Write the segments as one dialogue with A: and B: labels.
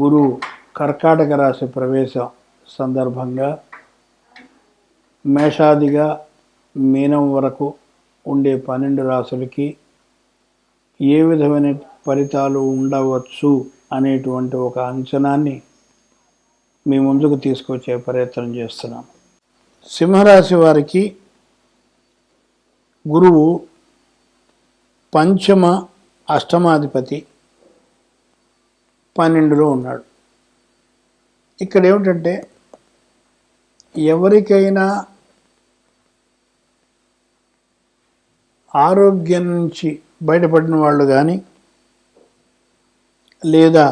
A: గురువు కర్కాటక రాశి ప్రవేశం సందర్భంగా మేషాదిగా మీనం వరకు ఉండే పన్నెండు రాశులకి ఏ విధమైన ఫలితాలు ఉండవచ్చు అనేటువంటి ఒక అంచనాన్ని మీ ముందుకు తీసుకొచ్చే ప్రయత్నం చేస్తున్నాం సింహరాశి వారికి గురువు పంచమ అష్టమాధిపతి పన్నెండులో ఉన్నాడు ఇక్కడ ఏమిటంటే ఎవరికైనా ఆరోగ్యం నుంచి బయటపడిన వాళ్ళు కానీ లేదా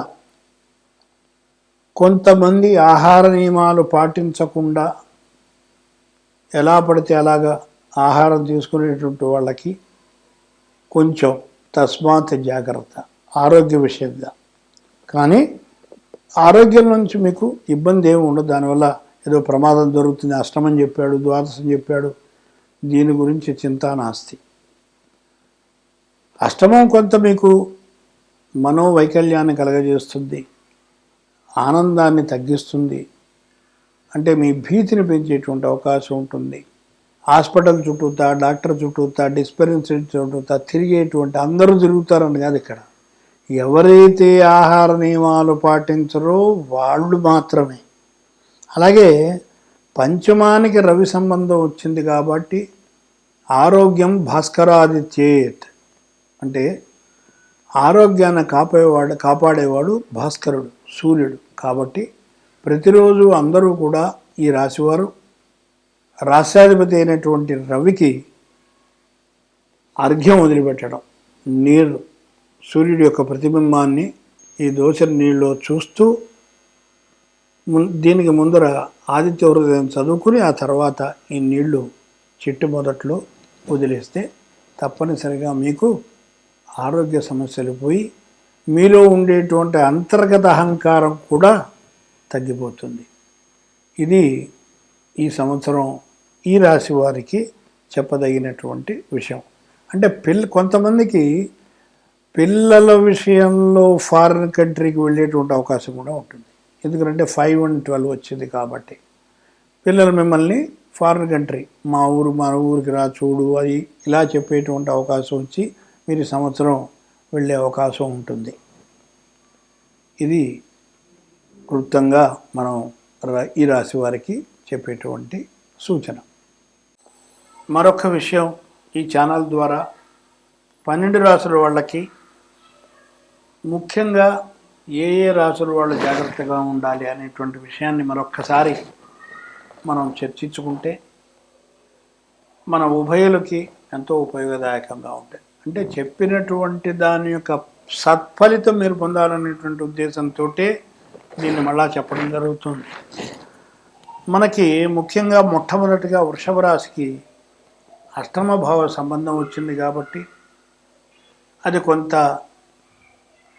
A: కొంతమంది ఆహార నియమాలు పాటించకుండా ఎలా పడితే అలాగా ఆహారం తీసుకునేటువంటి వాళ్ళకి కొంచెం తస్మాత్ జాగ్రత్త ఆరోగ్య విషయంగా కానీ ఆరోగ్యం నుంచి మీకు ఇబ్బంది ఏమి ఉండదు దానివల్ల ఏదో ప్రమాదం దొరుకుతుంది అష్టమని చెప్పాడు ద్వాదశం చెప్పాడు దీని గురించి చింతా నాస్తి అష్టమం కొంత మీకు మనోవైకల్యాన్ని కలగజేస్తుంది ఆనందాన్ని తగ్గిస్తుంది అంటే మీ భీతిని పెంచేటువంటి అవకాశం ఉంటుంది హాస్పిటల్ చుట్టూతా డాక్టర్ చుట్టూతా డిస్పెరెన్సీ చుట్టూతా తిరిగేటువంటి అందరూ తిరుగుతారని కాదు ఇక్కడ ఎవరైతే ఆహార నియమాలు పాటించరో వాళ్ళు మాత్రమే అలాగే పంచమానికి రవి సంబంధం వచ్చింది కాబట్టి ఆరోగ్యం భాస్కరాది చేత్ అంటే ఆరోగ్యాన్ని కాపాడేవాడు కాపాడేవాడు భాస్కరుడు సూర్యుడు కాబట్టి ప్రతిరోజు అందరూ కూడా ఈ రాశివారు రాష్ట్రాధిపతి అయినటువంటి రవికి అర్ఘ్యం వదిలిపెట్టడం నీరు సూర్యుడి యొక్క ప్రతిబింబాన్ని ఈ దోసరి నీళ్ళలో చూస్తూ దీనికి ముందర ఆదిత్య హృదయం చదువుకుని ఆ తర్వాత ఈ నీళ్లు చెట్టు మొదట్లో వదిలేస్తే తప్పనిసరిగా మీకు ఆరోగ్య సమస్యలు పోయి మీలో ఉండేటువంటి అంతర్గత అహంకారం కూడా తగ్గిపోతుంది ఇది ఈ సంవత్సరం ఈ రాశి వారికి చెప్పదగినటువంటి విషయం అంటే పిల్ల కొంతమందికి పిల్లల విషయంలో ఫారిన్ కంట్రీకి వెళ్ళేటువంటి అవకాశం కూడా ఉంటుంది ఎందుకంటే ఫైవ్ అండ్ ట్వెల్వ్ వచ్చింది కాబట్టి పిల్లలు మిమ్మల్ని ఫారిన్ కంట్రీ మా ఊరు మా ఊరికి రా చూడు అది ఇలా చెప్పేటువంటి అవకాశం వచ్చి మీరు సంవత్సరం వెళ్ళే అవకాశం ఉంటుంది ఇది క్లుప్తంగా మనం ఈ రాశి వారికి చెప్పేటువంటి సూచన మరొక విషయం ఈ ఛానల్ ద్వారా పన్నెండు రాసుల వాళ్ళకి ముఖ్యంగా ఏ ఏ రాసుల వాళ్ళు జాగ్రత్తగా ఉండాలి అనేటువంటి విషయాన్ని మరొక్కసారి మనం చర్చించుకుంటే మన ఉభయులకి ఎంతో ఉపయోగదాయకంగా ఉంటాయి అంటే చెప్పినటువంటి దాని యొక్క సత్ఫలితం మీరు పొందాలనేటువంటి ఉద్దేశంతో దీన్ని మళ్ళా చెప్పడం జరుగుతుంది మనకి ముఖ్యంగా మొట్టమొదటిగా వృషభ రాశికి అష్టమభావ సంబంధం వచ్చింది కాబట్టి అది కొంత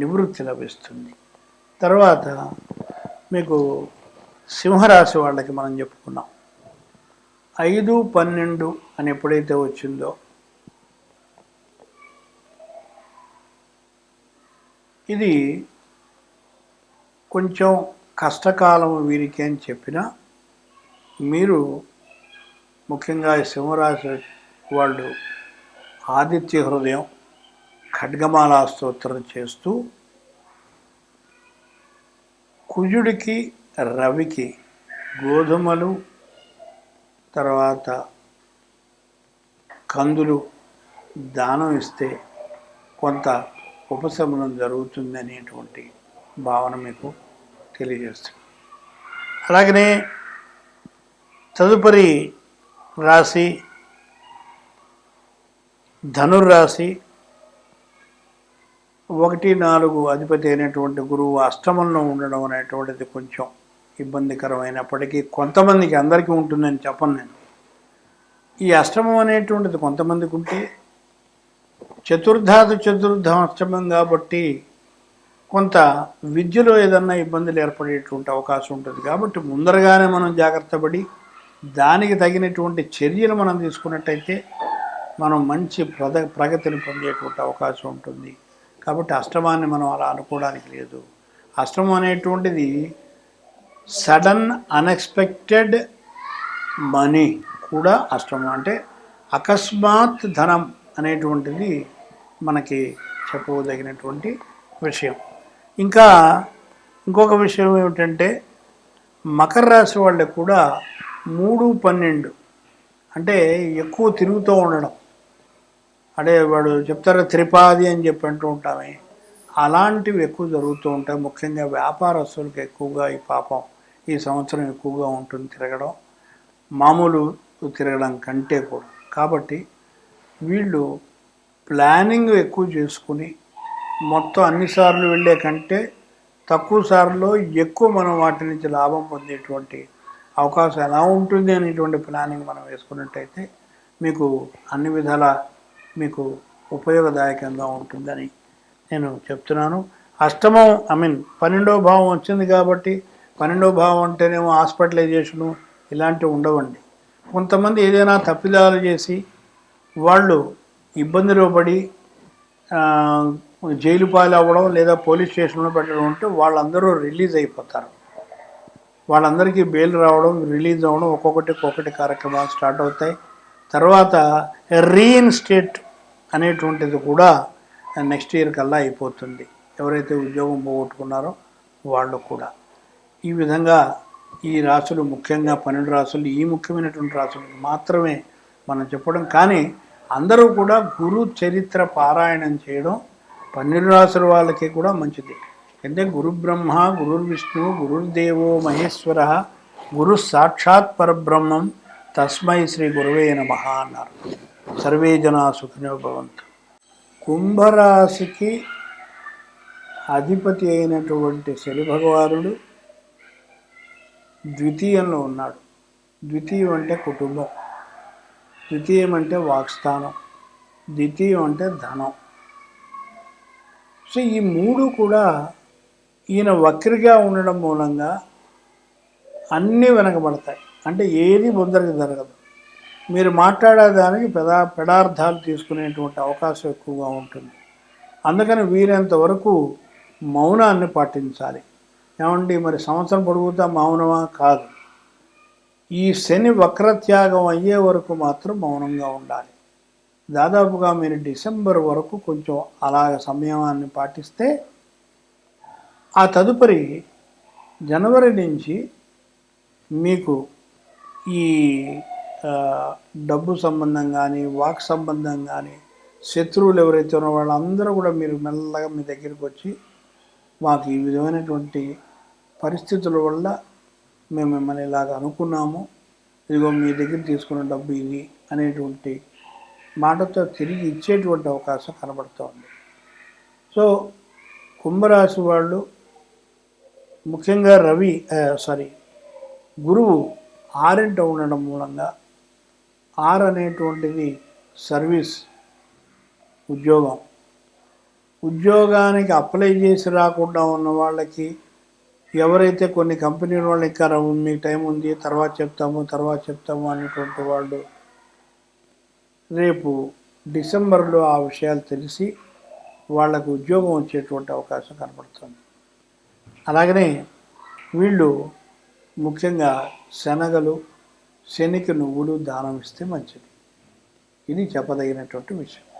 A: నివృత్తి లభిస్తుంది తర్వాత మీకు సింహరాశి వాళ్ళకి మనం చెప్పుకున్నాం ఐదు పన్నెండు అని ఎప్పుడైతే వచ్చిందో ఇది కొంచెం కష్టకాలం వీరికి అని చెప్పినా మీరు ముఖ్యంగా సింహరాశి వాళ్ళు ఆదిత్య హృదయం ఖడ్గమాలా స్తోత్రం చేస్తూ కుజుడికి రవికి గోధుమలు తర్వాత కందులు దానం ఇస్తే కొంత ఉపశమనం జరుగుతుంది అనేటువంటి భావన మీకు తెలియజేస్తుంది అలాగనే తదుపరి రాశి ధనుర్రాశి ఒకటి నాలుగు అధిపతి అయినటువంటి గురువు అష్టమంలో ఉండడం అనేటువంటిది కొంచెం ఇబ్బందికరమైనప్పటికీ కొంతమందికి అందరికీ ఉంటుందని చెప్పను నేను ఈ అష్టమం అనేటువంటిది కొంతమందికి ఉంటే చతుర్థాది చతుర్థం అష్టమం కాబట్టి కొంత విద్యలో ఏదన్నా ఇబ్బందులు ఏర్పడేటువంటి అవకాశం ఉంటుంది కాబట్టి ముందరగానే మనం జాగ్రత్త పడి దానికి తగినటువంటి చర్యలు మనం తీసుకున్నట్టయితే మనం మంచి ప్రగతిని పొందేటువంటి అవకాశం ఉంటుంది కాబట్టి అష్టమాన్ని మనం అలా అనుకోవడానికి లేదు అష్టమం అనేటువంటిది సడన్ అన్ఎక్స్పెక్టెడ్ మనీ కూడా అష్టమం అంటే అకస్మాత్ ధనం అనేటువంటిది మనకి చెప్పదగినటువంటి విషయం ఇంకా ఇంకొక విషయం ఏమిటంటే మకర రాశి వాళ్ళకు కూడా మూడు పన్నెండు అంటే ఎక్కువ తిరుగుతూ ఉండడం అంటే వాడు చెప్తారు త్రిపాది అని చెప్పి అంటూ ఉంటామే అలాంటివి ఎక్కువ జరుగుతూ ఉంటాయి ముఖ్యంగా వ్యాపారస్తులకు ఎక్కువగా ఈ పాపం ఈ సంవత్సరం ఎక్కువగా ఉంటుంది తిరగడం మామూలు తిరగడం కంటే కూడా కాబట్టి వీళ్ళు ప్లానింగ్ ఎక్కువ చేసుకుని మొత్తం అన్నిసార్లు వెళ్ళే కంటే తక్కువ సార్లు ఎక్కువ మనం వాటి నుంచి లాభం పొందేటువంటి అవకాశం ఎలా ఉంటుంది అనేటువంటి ప్లానింగ్ మనం వేసుకున్నట్టయితే మీకు అన్ని విధాల మీకు ఉపయోగదాయకంగా ఉంటుందని నేను చెప్తున్నాను అష్టమం ఐ మీన్ పన్నెండో భావం వచ్చింది కాబట్టి పన్నెండో భావం అంటేనేమో హాస్పిటలైజేషను ఇలాంటివి ఉండవండి కొంతమంది ఏదైనా తప్పిదాలు చేసి వాళ్ళు ఇబ్బందిలో పడి జైలు పాలవ్వడం అవ్వడం లేదా పోలీస్ స్టేషన్లో పెట్టడం ఉంటే వాళ్ళందరూ రిలీజ్ అయిపోతారు వాళ్ళందరికీ బెయిల్ రావడం రిలీజ్ అవ్వడం ఒక్కొక్కటి ఒక్కొక్కటి కార్యక్రమాలు స్టార్ట్ అవుతాయి తర్వాత రీఇన్స్టేట్ అనేటువంటిది కూడా నెక్స్ట్ ఇయర్ కల్లా అయిపోతుంది ఎవరైతే ఉద్యోగం పోగొట్టుకున్నారో వాళ్ళు కూడా ఈ విధంగా ఈ రాసులు ముఖ్యంగా పన్నెండు రాసులు ఈ ముఖ్యమైనటువంటి రాసులు మాత్రమే మనం చెప్పడం కానీ అందరూ కూడా గురు చరిత్ర పారాయణం చేయడం పన్నెండు రాసుల వాళ్ళకి కూడా మంచిది అంటే గురు బ్రహ్మ గురుర్విష్ణు గురుర్దేవో మహేశ్వర గురు సాక్షాత్ పరబ్రహ్మం తస్మై శ్రీ గురువే నమ అన్నారు సర్వే జనా సుఖినో భవంతు కుంభరాశికి అధిపతి అయినటువంటి శని భగవానుడు ద్వితీయంలో ఉన్నాడు ద్వితీయం అంటే కుటుంబం ద్వితీయం అంటే వాక్స్థానం ద్వితీయం అంటే ధనం సో ఈ మూడు కూడా ఈయన వక్రిగా ఉండడం మూలంగా అన్నీ వెనకబడతాయి అంటే ఏది బొందరికి జరగదు మీరు మాట్లాడేదానికి పెదా పెడార్థాలు తీసుకునేటువంటి అవకాశం ఎక్కువగా ఉంటుంది అందుకని వీరంతవరకు మౌనాన్ని పాటించాలి ఏమండి మరి సంవత్సరం పొడుగుతా మౌనమా కాదు ఈ శని వక్రత్యాగం అయ్యే వరకు మాత్రం మౌనంగా ఉండాలి దాదాపుగా మీరు డిసెంబర్ వరకు కొంచెం అలాగ సంయమాన్ని పాటిస్తే ఆ తదుపరి జనవరి నుంచి మీకు ఈ డబ్బు సంబంధం కానీ వాక్ సంబంధం కానీ శత్రువులు ఎవరైతే ఉన్నారో వాళ్ళందరూ కూడా మీరు మెల్లగా మీ దగ్గరికి వచ్చి మాకు ఈ విధమైనటువంటి పరిస్థితుల వల్ల మేము మిమ్మల్ని ఇలాగ అనుకున్నాము ఇదిగో మీ దగ్గర తీసుకున్న డబ్బు ఇది అనేటువంటి మాటతో తిరిగి ఇచ్చేటువంటి అవకాశం కనబడుతోంది సో కుంభరాశి వాళ్ళు ముఖ్యంగా రవి సారీ గురువు ఆరింట ఉండడం మూలంగా ఆర్ అనేటువంటిది సర్వీస్ ఉద్యోగం ఉద్యోగానికి అప్లై చేసి రాకుండా ఉన్న వాళ్ళకి ఎవరైతే కొన్ని కంపెనీల వాళ్ళు ఇంకా మీకు టైం ఉంది తర్వాత చెప్తాము తర్వాత చెప్తాము అనేటువంటి వాళ్ళు రేపు డిసెంబర్లో ఆ విషయాలు తెలిసి వాళ్ళకు ఉద్యోగం వచ్చేటువంటి అవకాశం కనపడుతుంది అలాగనే వీళ్ళు ముఖ్యంగా శనగలు శనికి నువ్వులు దానం ఇస్తే మంచిది ఇది చెప్పదగినటువంటి విషయం